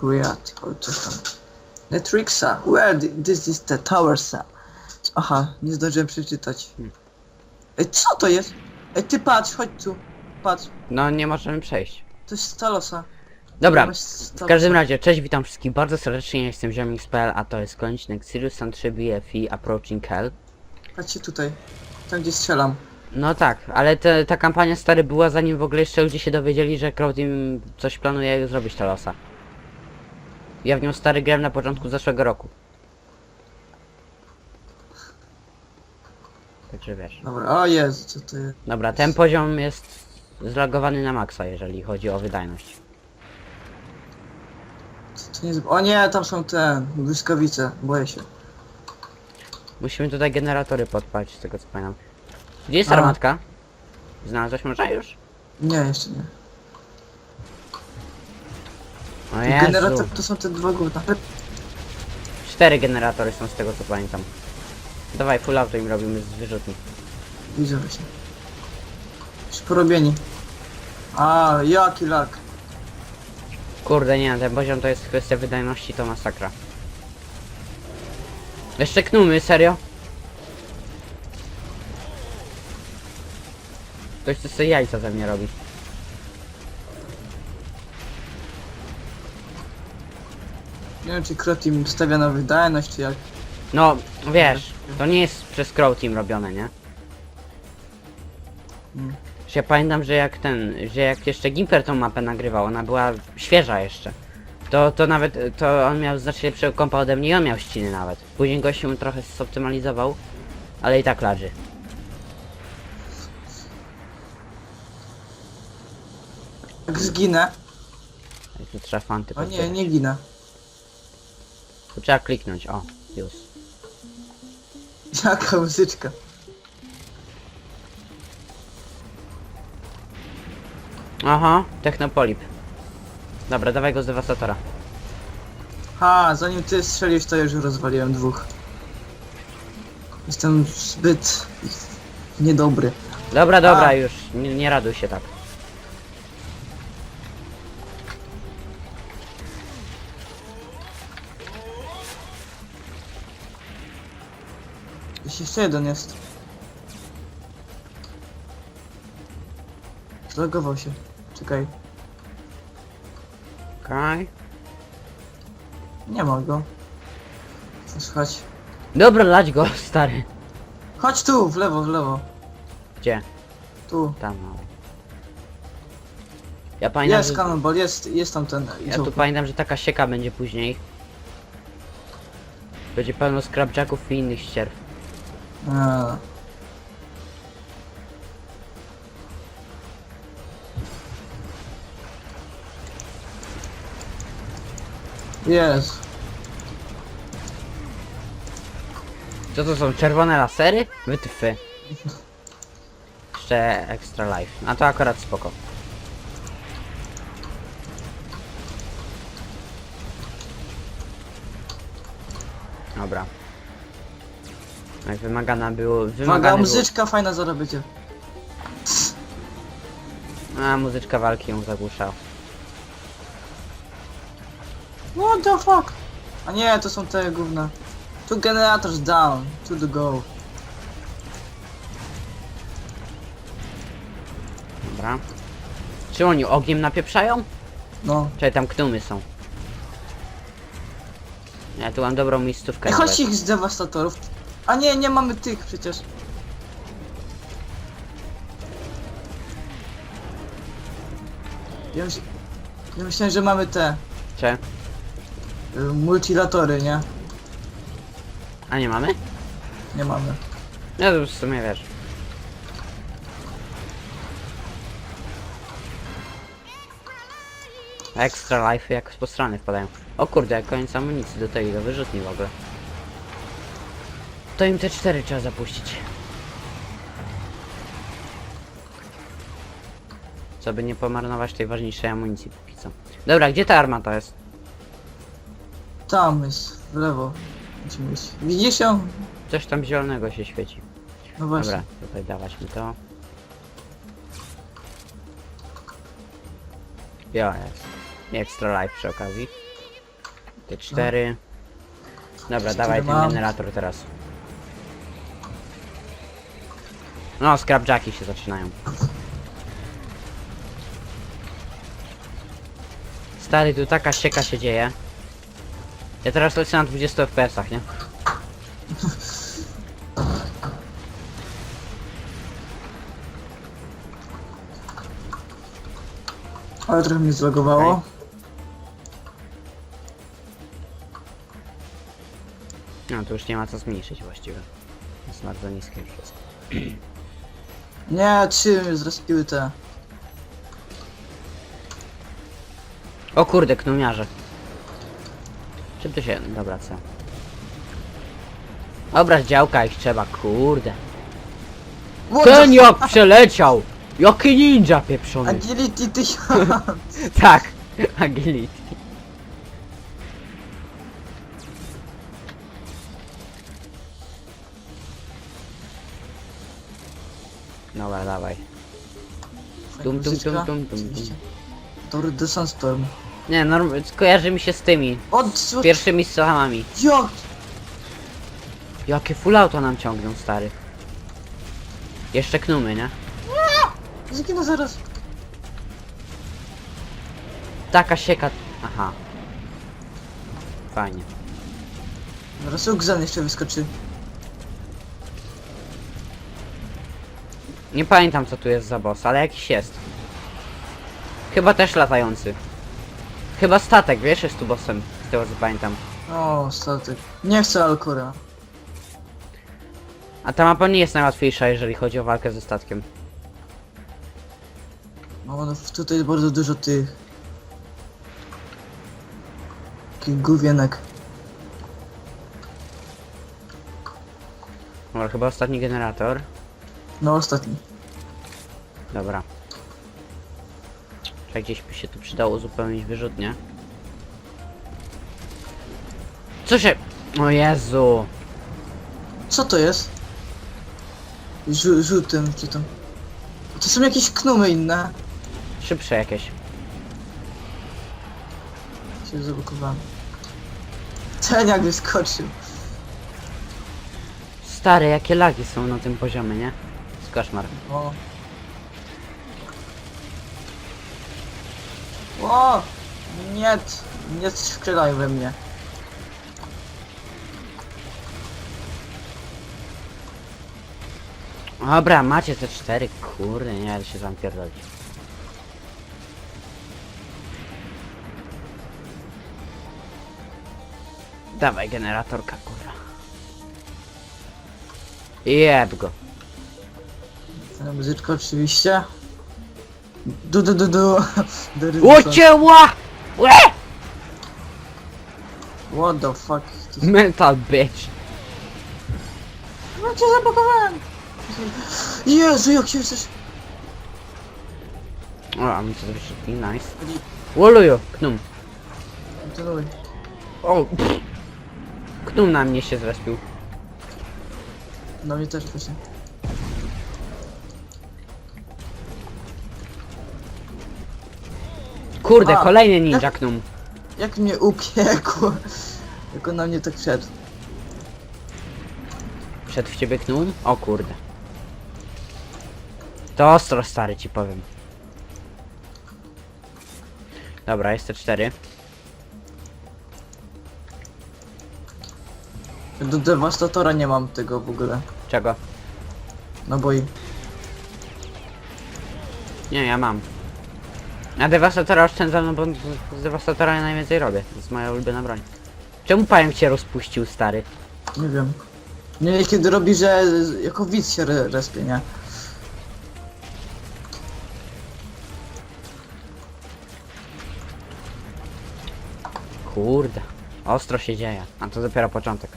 Procreate, o coś tam. Netrixa, where thi- this is the tower sir? Aha, nie zdążyłem przeczytać. Ej, co to jest? Ej, ty patrz, chodź tu. Patrz, No nie możemy przejść. to jest Stalosa. Dobra, w każdym razie, cześć, witam wszystkich bardzo serdecznie, ja jestem Ziomix.pl, a to jest kończynek Sirius Sun 3 BFE Approaching Hell. Patrzcie tutaj, tam gdzie strzelam. No tak, ale te, ta kampania stary była zanim w ogóle jeszcze ludzie się dowiedzieli, że Crowdteam coś planuje zrobić to losa. Ja w nią stary grałem na początku zeszłego roku. Także wiesz. Dobra, o Jezu, co to jest? Dobra, ten poziom jest zlogowany na maksa, jeżeli chodzi o wydajność. Co to nie jest? O nie, tam są te błyskawice, boję się. Musimy tutaj generatory podpalić, z tego co pamiętam. Gdzie jest A. armatka? Znalazłeś może już? Nie, jeszcze nie. O Generator Jezu. to są te dwa gówna. Cztery generatory są z tego co pamiętam. Dawaj, full auto im robimy z wyrzutni. Widzę właśnie. Już porobieni. A, jaki lak. Kurde nie, ten poziom to jest kwestia wydajności, to masakra. Jeszcze knumy, serio? Ktoś chce sobie jajca ze mnie robi. Nie wiem, czy Krotim stawia na wydajność, czy jak. No, wiesz, to nie jest przez Crow Team robione, nie? Mm. Że Ja pamiętam, że jak ten, że jak jeszcze Gimper tą mapę nagrywał, ona była świeża jeszcze. To, to nawet, to on miał znacznie lepszego kompa ode mnie i on miał ściny nawet. Później go się trochę zoptymalizował, ale i tak laży. Jak zginę. Jak tu trzeba fanty O nie, pozbierać. nie ginę. Tu trzeba kliknąć, o, już. Jaka muzyczka. Aha, Technopolip. Dobra, dawaj go z dewastatora. Ha, zanim ty strzelisz, to już rozwaliłem dwóch. Jestem zbyt niedobry. Dobra, dobra, A. już, nie, nie raduj się tak. Jeśli jeszcze jeden jest. Zlogował się. Czekaj. Okej. Nie ma go. Słuchać. Dobra, lać go, stary. Chodź tu, w lewo, w lewo. Gdzie? Tu. Tam, no. Ja pamiętam, Jest że, cannonball, jest, jest tam ten. ja tu pamiętam, że taka sieka będzie później. Będzie pełno scrapjacków i innych ścierw. A. Jest. Co to są, czerwone lasery? Wytyfy. Jeszcze extra life. A to akurat spoko. Jak wymagana było... Uwaga, Wymagane było... muzyczka fajna zaraz będzie. A, muzyczka walki ją zagłuszał. What the fuck? A nie, to są te gówna. Tu generators down, to the go. Dobra. Czy oni ogniem napieprzają? No. Czy tam knumy są? Ja tu mam dobrą miejscówkę. Ej, nawet. chodź ich z dewastatorów. A nie, nie mamy tych przecież. Ja, myśl... ja myślałem, że mamy te Czy? y, multilatory, nie? A nie mamy? Nie mamy. No to w sumie wiesz. Extra life jak po strony wpadają. O kurde, jak koniec amunicji do tej, do wyrzutni w ogóle. To im te cztery trzeba zapuścić. Co by nie pomarnować tej ważniejszej amunicji póki co. Dobra, gdzie ta armata jest? Tam jest, w lewo. Musimy iść. Widzisz ją? Coś tam zielonego się świeci. No właśnie. Dobra, tutaj dawać mi to. Ja jest. Extra life przy okazji. Te cztery. Dobra, dawaj ten mam. generator teraz. No, scrapjacki się zaczynają. Stary, tu taka sieka się dzieje. Ja teraz lecę na 20 FPS-ach, nie? Ale trochę mnie zlogowało. Okej. No, tu już nie ma co zmniejszyć właściwie. Jest bardzo niskie wszystko. Nie, trzy mnie zrespiły te. O kurde, knumiarze. Czym to się... Dobra, co? Dobra, z działka ich trzeba, kurde. What Ten jak przeleciał! Jaki ninja pieprzony! Agility tysiąc! Tak, agility. Dobra, dawaj. Tum, tum, tum, tum. Oczywiście. Tory The Sunstorm. Nie, norm... kojarzy mi się z tymi, O, z pierwszymi strzałami. Jak? Jakie full auto nam ciągną, stary. Jeszcze knumy, nie? Zginę zaraz. Taka sieka... Aha. Fajnie. Zaraz Ugzan jeszcze wyskoczy. Nie pamiętam co tu jest za boss, ale jakiś jest. Chyba też latający. Chyba statek, wiesz, jest tu bossem, z tego co pamiętam. O, statek. Nie chcę Alkora. A ta mapa nie jest najłatwiejsza, jeżeli chodzi o walkę ze statkiem. No, no tutaj jest bardzo dużo tych... Takich główienek. Dobra, chyba ostatni generator. No, ostatni. Dobra. Czekaj, gdzieś by się tu przydało uzupełnić wyrzutnie. Co się... O Jezu! Co to jest? Żu żółtym czy tam. To są jakieś knumy inne. Szybsze jakieś. Się zablokowałem. Ten jak wyskoczył. Stare, jakie lagi są na tym poziomie, nie? Koszmar. O. O! Nie, nie strzelaj we mnie. Dobra, macie te cztery, kurde, nie da się zampierdolić. Dawaj generatorka, kurwa. Jeb go. Muzyczka oczywiście. Du du du du. Ucięła! Łe! What the fuck? To... Mental bitch. No cię zablokowałem! Jezu, jak się jesteś... O, a mi to wyświetli, nice. Woluju, knum. Kontynuuj. O, pff. Knum na mnie się zrespił. No mnie też właśnie. Kurde, A, kolejny ninja knum. Jak mnie upiekło. Jak on na mnie tak wszedł. Wszedł w ciebie knum? O kurde. To ostro stary ci powiem. Dobra, jest te cztery. Do dewastatora nie mam tego w ogóle. Czego? No bo i... Nie, ja mam. Na dewastatora oszczędzam, no bo z dewastatora ja najwięcej robię. To jest moja ulubiona broń. Czemu pająk cię rozpuścił, stary? Nie wiem. Nie, kiedy robi, że jako widz się re respie, nie? Kurde. Ostro się dzieje. A to dopiero początek.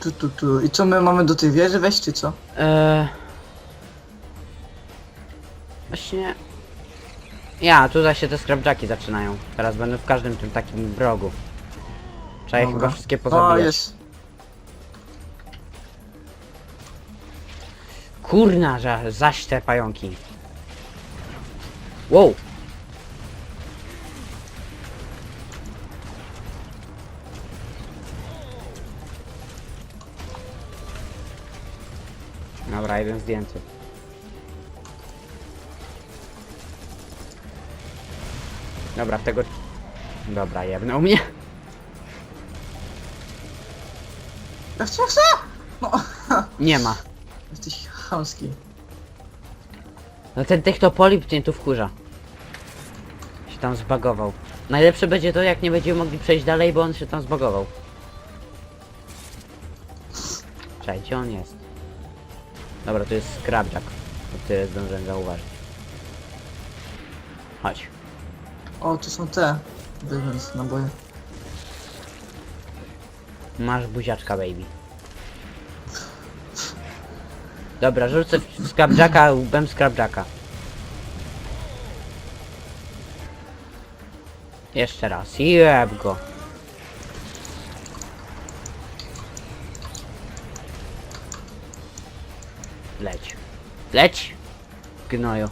Tu, tu, tu. I co my mamy do tej wieży wejść, czy co? Eee właśnie... Ja, tutaj się te scrapjacki zaczynają. Teraz będę w każdym tym takim brogu. Trzeba je chyba wszystkie pozabijać. O, jest. Kurna, że zaś te pająki. Wow. Dobra, jeden zdjęty. Dobra, tego... Dobra, jebnął mnie. Ja chcę, chcę! No, Nie ma. jesteś chamski. No ten technopolip mnie tu wkurza. Się tam zbagował. Najlepsze będzie to, jak nie będziemy mogli przejść dalej, bo on się tam zbagował. Czekaj, gdzie on jest? Dobra, to jest Scrapjack. O tyle zdążyłem zauważyć. Chodź. O, tu są te. Wygląd naboje. Masz buziaczka, baby. Dobra, rzucę w Scrapjacka, łbem Scrapjacka. Jeszcze raz. Jeb go. Leć. Leć! Gnoju.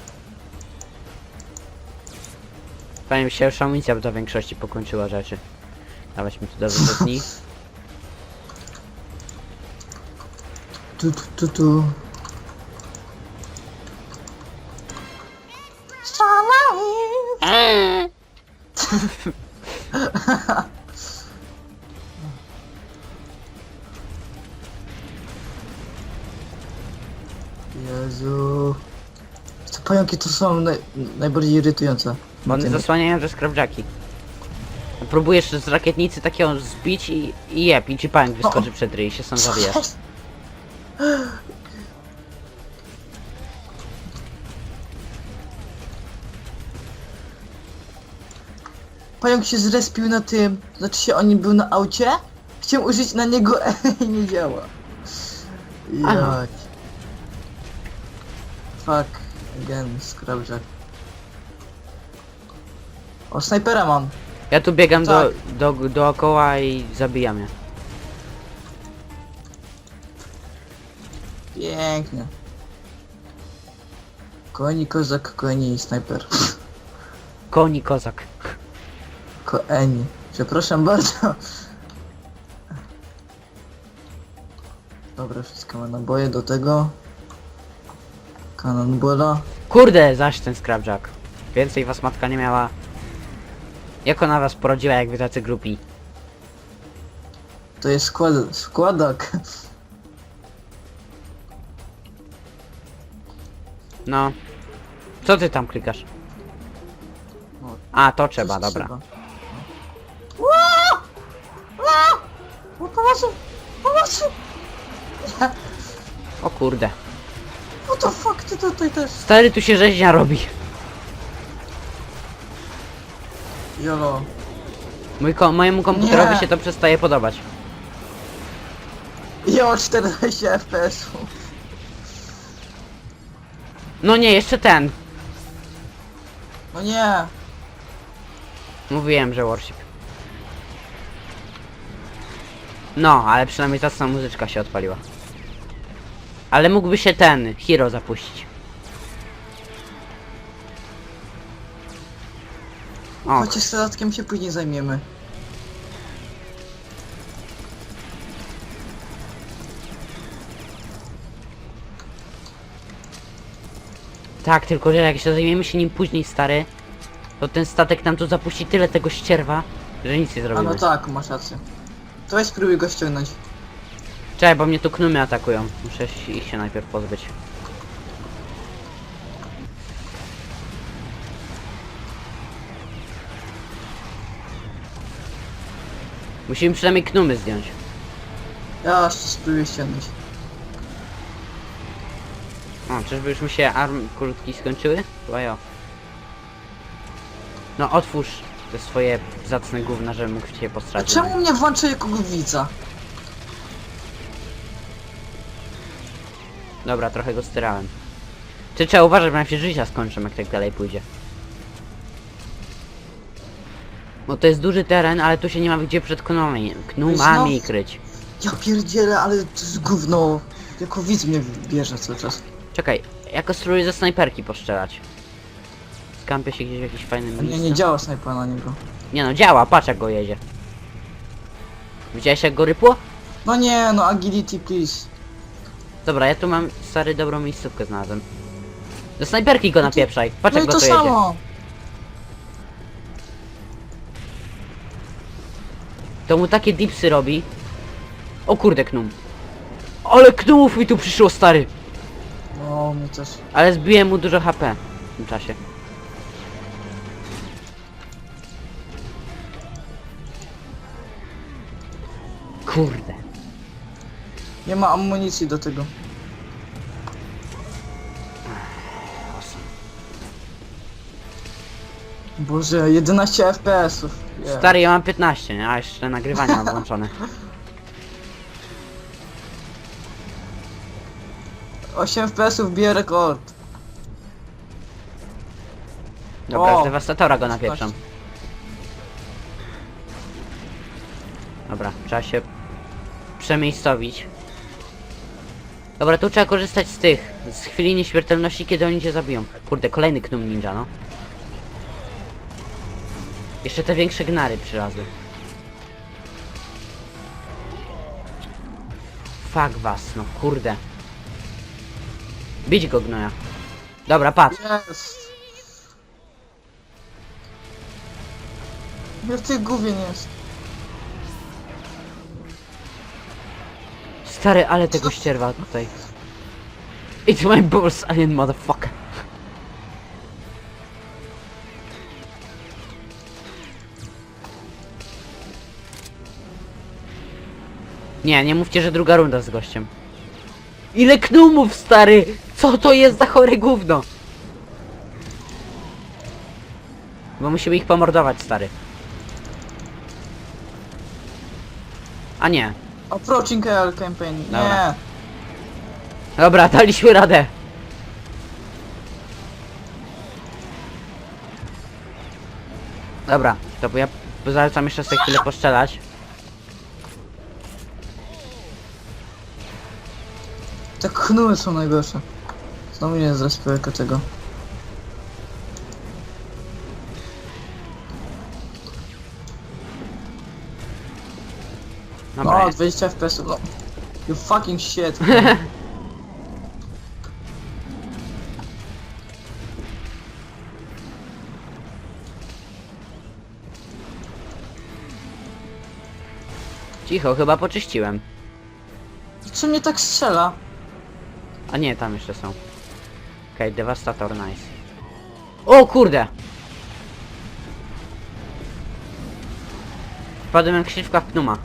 Mi się już amunicja do większości pokończyła rzeczy. Dawać mi tu do wyrzutni. Tu, tu, tu, tu. Jezu. Te pająki to są naj, najbardziej irytujące. Bo one Tym- zasłaniają te skrapjaki. Próbujesz z rakietnicy takiego zbić i, i jeb, i ci pająk wyskoczy przed ryj i się sam zabijasz. Pająk się zrespił na tym, znaczy się on był na aucie, chciałem użyć na niego E i nie działa. Aha. Fuck, again, scrapjack. O, snajpera mam. Ja tu biegam do, Tak. do, dookoła i zabijam je. Pięknie. Koni, kozak, koni i snajper. Koni kozak. Koeni. Przepraszam bardzo. Dobra, wszystko ma naboje do tego. Cannonballa. Kurde, zaś ten scrapjack. Więcej was matka nie miała. Jak ona was porodziła, jak wy tacy grupi? To jest skład składak. No. Co ty tam klikasz? No, A, to trzeba, coś dobra. Ła! Ła! O, Pomocy! Pomocy! O kurde. What the fuck, ty tutaj też. Stary, tu się rzeźnia robi. Jolo. Mój ko mojemu komputerowi Nie. się to przestaje podobać. Jo, 14 FPS-u. No nie, jeszcze ten. No nie. Mówiłem, że worship. No, ale przynajmniej ta sama muzyczka się odpaliła. Ale mógłby się ten, hero zapuścić. O, Chociaż statkiem się później zajmiemy. tak, tylko że jak się zajmiemy się nim później, stary, to ten statek nam tu zapuści tyle tego ścierwa, że nic nie A zrobimy. no tak, masz rację. To weź spróbuj go ściągnąć. Czekaj, bo mnie tu knumy atakują. Muszę się- ich się najpierw pozbyć. Musimy przynajmniej knumy zdjąć. Ja spróbuję ściągnąć. O, czyżby już mi się arm kulki skończyły? Chyba ja. No otwórz te swoje zacne gówna, żebym mógł cię A czemu mnie włącza jako widza? Dobra, trochę go styrałem. Czy trzeba uważać, bo nam się życia skończą, jak tak dalej pójdzie. Bo to jest duży teren, ale tu się nie ma gdzie przed knumami, knumami Znowu- kryć. Ja pierdzielę, ale to jest gówno. Jako widz mnie bierze cały czas. Czekaj, jako spróbuję ze snajperki poszczelać. Skampię się gdzieś w jakimś fajnym A miejscu. nie, nie działa snajpa na niego. Nie no, działa, patrz jak go jedzie. Widziałeś jak go rypło? No nie, no agility please. Dobra, ja tu mam stary dobrą miejscówkę znalazłem. Do snajperki go napieprzaj. Patrz No i jak go to to jedzie. samo! To mu takie dipsy robi. O kurde knum. Ale knumów mi tu przyszło stary. No, mnie też. Ale zbiłem mu dużo HP w tym czasie. Kurde. Nie ma amunicji do tego. Boże, 11 FPS-ów. Yeah. Stary, ja mam 15, nie? A jeszcze nagrywanie mam włączone. 8 FPS-ów bije rekord. Dobra, O! z dewastatora go napieprzam. Dobra, trzeba się przemiejscowić. Dobra, tu trzeba korzystać z tych, z chwili nieśmiertelności, kiedy oni cię zabiją. Kurde, kolejny knum ninja, no. Jeszcze te większe gnary przylazły. Fuck was, no kurde. Bić go gnoja. Dobra, patrz. Jest. Ja w tych główien jest. Stary, ale tego ścierwa tutaj. It's my balls, alien motherfucker. Nie, nie mówcie, że druga runda z gościem. Ile knumów, stary! Co to jest za chore gówno? Bo musimy ich pomordować, stary. A nie, Approaching AL campaign. Nie. Dobra. Dobra, daliśmy radę. Dobra, to ja zalecam jeszcze sobie chwilę poszczelać. Knuły są najgorsze. Znowu nie zrespię jako tego. Dobra, No, jest. 20 FPS-ów. No. You fucking shit. cicho, chyba poczyściłem. Czy mnie tak strzela? A nie, tam jeszcze są. Okej, devastator, nice. O kurde! Wpadłem jak krzywka w pnuma.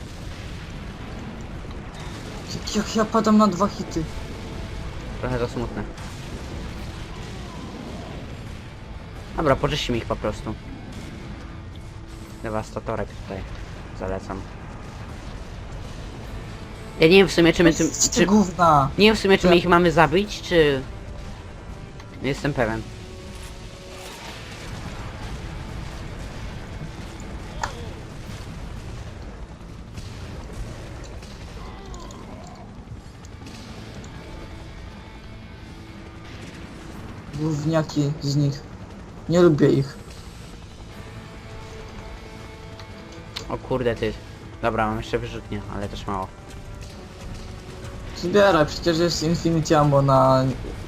Jak, jak ja padam na dwa hity. Trochę to smutne. Dobra, poczyścimy ich po prostu. Dewastatorek tutaj zalecam. Ja nie wiem w sumie czy my tym... Ty Czy, gówna. nie wiem w sumie czy my ich mamy zabić, czy... Nie jestem pewien. Gówniaki z nich. Nie lubię ich. O kurde ty. Dobra, mam jeszcze wyrzutnie, ale też mało. Zbieraj, przecież jest Infinity Ammo na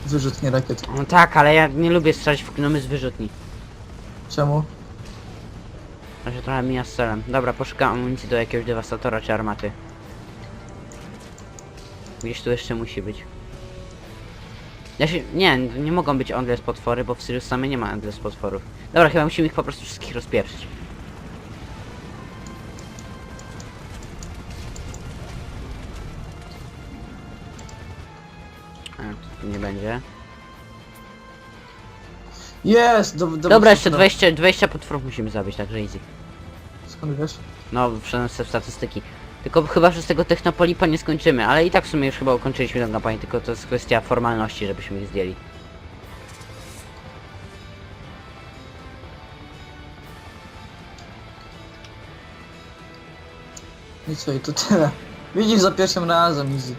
wyrzutnie rakiet. No tak, ale ja nie lubię strzelać w gnomy z wyrzutni. Czemu? To się trochę mija z celem. Dobra, poszukam amunicji do jakiegoś dewastatora czy armaty. Gdzieś tu jeszcze musi być. Ja się... Nie, nie mogą być endless potwory, bo w Sirius samej nie ma endless potworów. Dobra, chyba musimy ich po prostu wszystkich rozpieprzyć. Nie będzie. Jest! Do, do, Dobra, jeszcze 20, 20 potworów musimy zabić, także easy. Skąd wiesz? No, wszedłem sobie w statystyki. Tylko chyba, że z tego Technopolipa nie skończymy, ale i tak w sumie już chyba ukończyliśmy tę kampanię, tylko to jest kwestia formalności, żebyśmy ich zdjęli. I co, i to tyle. Widzisz za pierwszym razem, easy.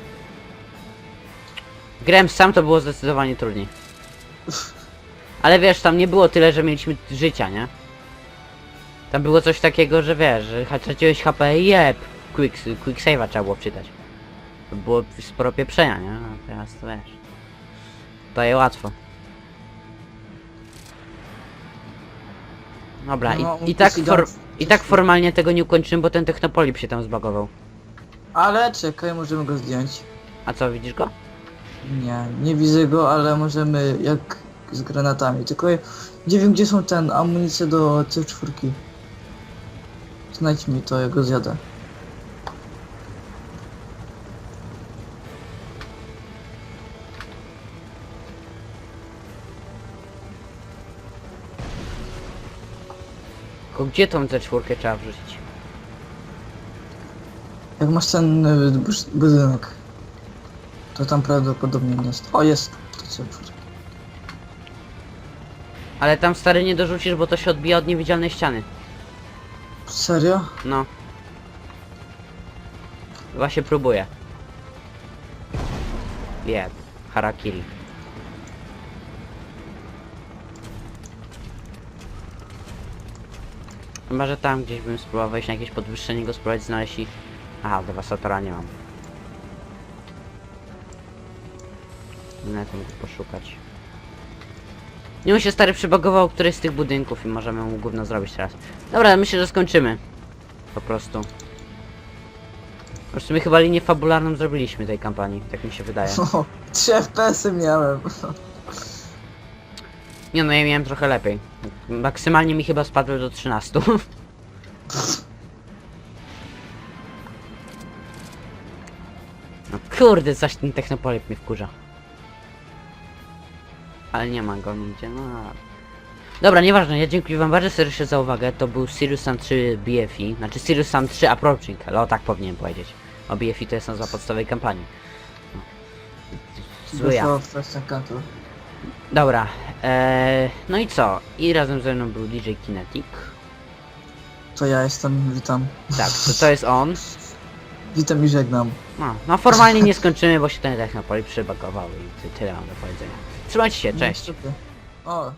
Grałem sam, to było zdecydowanie trudniej. Ale wiesz, tam nie było tyle, że mieliśmy życia, nie? Tam było coś takiego, że wiesz, że traciłeś HP i jeb. Quick, quick save'a trzeba było czytać. To było sporo pieprzenia, nie? No teraz to wiesz. Daje łatwo. Dobra, No, i, i, tak musi for, dać- i tak formalnie tego nie ukończymy, bo ten technopolip się tam zbagował. Ale czekaj, możemy go zdjąć. A co, widzisz go? Nie, nie widzę go, ale możemy jak z granatami. Tylko nie wiem gdzie są ten amunicje do C4. Znajdź mi to, ja go zjadę. Tylko gdzie tą C4 trzeba wrzucić? Jak masz ten y, bus- budynek, to tam prawdopodobnie jest. O, jest! To C4. Ale tam stary nie dorzucisz, bo to się odbija od niewidzialnej ściany. Serio? No. Właśnie próbuję. Jeb. Harakiri. Chyba, że tam gdzieś bym spróbował wejść na jakieś podwyższenie go spróbować znaleźć i... Aha, dewastatora nie mam. Tym go poszukać. Nie on się stary przybagował któryś z tych budynków i możemy mu gówno zrobić teraz. Dobra, myślę, że skończymy. Po prostu. Prostu my chyba linię fabularną zrobiliśmy tej kampanii, tak mi się wydaje. O, 3 FPS-y miałem. Nie no, ja miałem trochę lepiej. Maksymalnie mi chyba spadły do 13. No kurde, zaś ten technopolip mnie wkurza. Ale nie ma go nigdzie, no. Dobra, nieważne, ja dziękuję wam bardzo serdecznie za uwagę. To był Sirius Sam 3 BFI, znaczy Sirius Sam 3 Approaching, ale o tak powinienem powiedzieć. O BFI to jest nazwa podstawowej kampanii. Zły ja. Wyszło First Encounter. Dobra, eee, no i co? I razem ze mną był DJ Kinetic. To ja jestem, witam. Tak, to, to jest on. Witam i żegnam. No, no formalnie nie skończymy, bo się ten technopolip przybagował i ty, tyle mam do powiedzenia. Trzymajcie się, cześć. O,